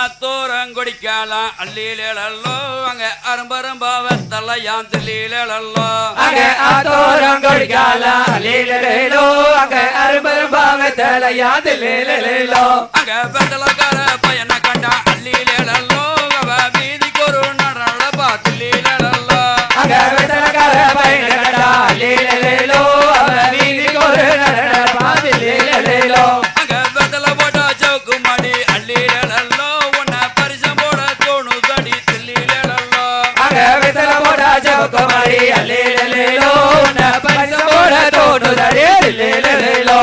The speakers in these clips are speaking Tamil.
அத்தோரங்கொடிக்காலா அல்லீலோ அங்க அரும்பரும்பாவ தலையான் தில்லீலோ அங்க அத்தோரங்கொடிக்காலா அல்லீலோ அங்க அரும்பரும்பாவ தலையான் தில்லீலோ அங்க பெந்தலக்கார பையன అలే లేలో నా పని సోడ తోడు దడే లేలో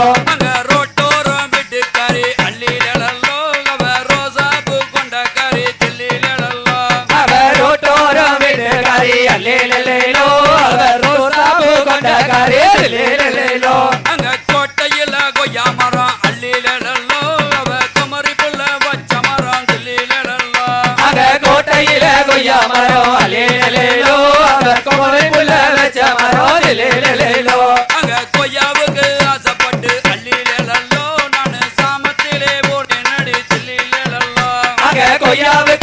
அங்க கொய்யாவுக்கு ஆசைப்பட்டு அள்ளிலேலோ நான் சாமத்திலே போட்டேன் அடி சில்லிலேலோ அங்க கொய்யாவுக்கு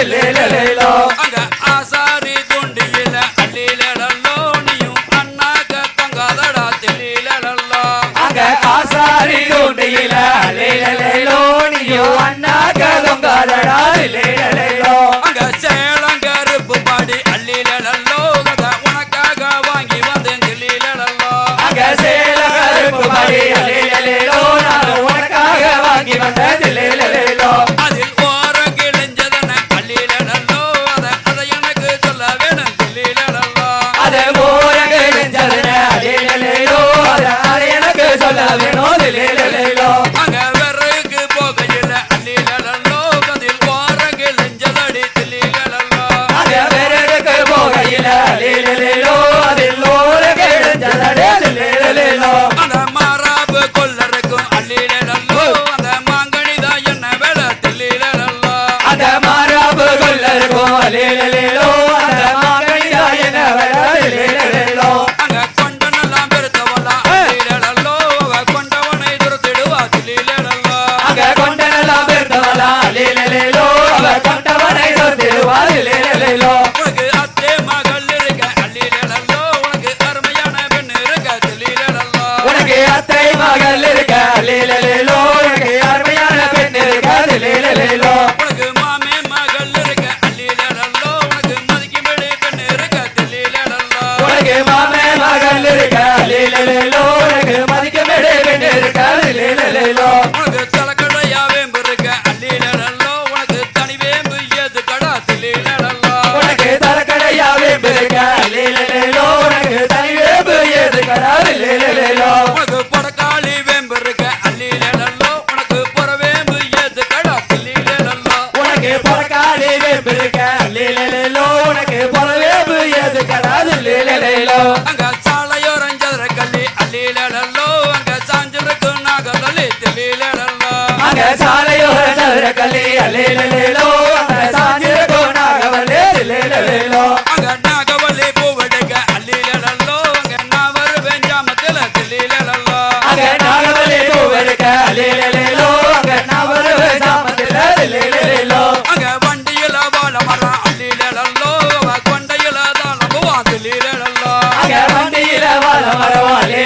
அங்க ஆசாரி துண்டியில அள்ளிலோனியும் அண்ணாக்க தங்காதடா தெல்லிலோ அங்க ஆசாரி துண்டியில அள்ளிலோனியும் அண்ணாக்க தங்காதடா தெல்லிலோ அங்க சேலங்கருப்பு உனக்காக வாங்கி வந்தேன் அங்க சேலங்கருப்பு பாடி அள்ளிலே சாலையோர சதுர கல்லி அல்லே லேலோ அந்த சாஞ்சிர கோணாகவலே லேலேலோ அங்க நாகவலே பூவடுக அல்லி லேலோ அங்க நாவர் வெஞ்சாமத்துல கல்லி லேலோ அங்க நாகவலே பூவடுக அல்லே லேலோ அங்க நாவர் வெஞ்சாமத்துல லேலேலோ அங்க வண்டியில வாழ மரம் அல்லி லேலோ கொண்டையில தாளம் வாங்கலி லேலோ அங்க வண்டியில வாழ மரம் அல்லே